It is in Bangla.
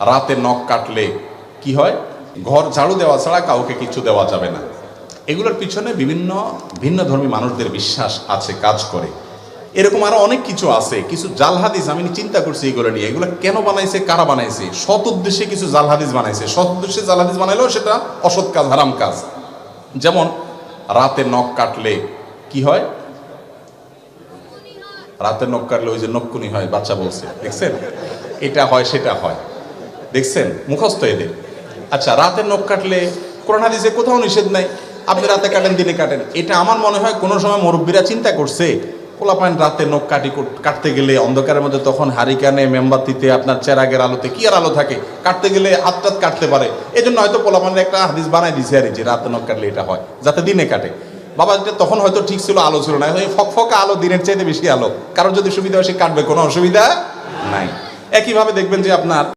রাতে নখ কাটলে কি হয়? ঘর ঝাড়ু দেওয়া ছাড়া কাউকে কিছু দেওয়া যাবে না। এগুলোর পিছনে বিভিন্ন ভিন্ন ধর্মী মানুষদের বিশ্বাস আছে, কাজ করে। এরকম আরও অনেক কিছু আছে। কিছু জাল হাদিস আমি চিন্তা করছি এগুলো নিয়ে। এগুলো কেন বানাইছে, কারা বানাইছে? সৎ উদ্দেশ্যে কিছু জাল হাদিস বানাইছে। সৎ উদ্দেশ্যে জাল হাদিস বানাইলেও সেটা অসৎ কাজ, হারাম কাজ। যেমন, রাতে নখ কাটলে কি হয়? রাতে নখ কাটলে ওই যে নক্ষুনি হয়, বাচ্চা বলছে। দেখছেন? এটা হয়, সেটা হয়। দেখছেন? মুখস্থ এদের। আচ্ছা রাতে নখ কাটলে কোরআন হাদিসে কোথাও নিষেধ নাই। আপনি রাতে কাটেন, দিনে কাটেন। এটা আমার মনে হয় কোনো সময় মুরব্বীরা চিন্তা করছে পোলা পোলাপাইন রাতে নখ কাটি কাটতে গেলে অন্ধকারের মধ্যে তখন হারিকানে, মেমবাতিতে, আপনার চেরাগের আলোতে কি আর আলো থাকে? কাটতে গেলে হাত টাত কাটতে পারে। এই জন্য হয়তো পোলাপানের একটা হাদিস বানাই দিছে আর যে রাতে নখ কাটলে এটা হয়, যাতে দিনে কাটে। বাবা, এটা তখন হয়তো ঠিক ছিল, আলো ছিল না। ফকফকা আলো দিনের চাইতে বেশি আলো। কারোর যদি সুবিধা হয় সে কাটবে, কোনো অসুবিধা নাই। একইভাবে দেখবেন যে আপনার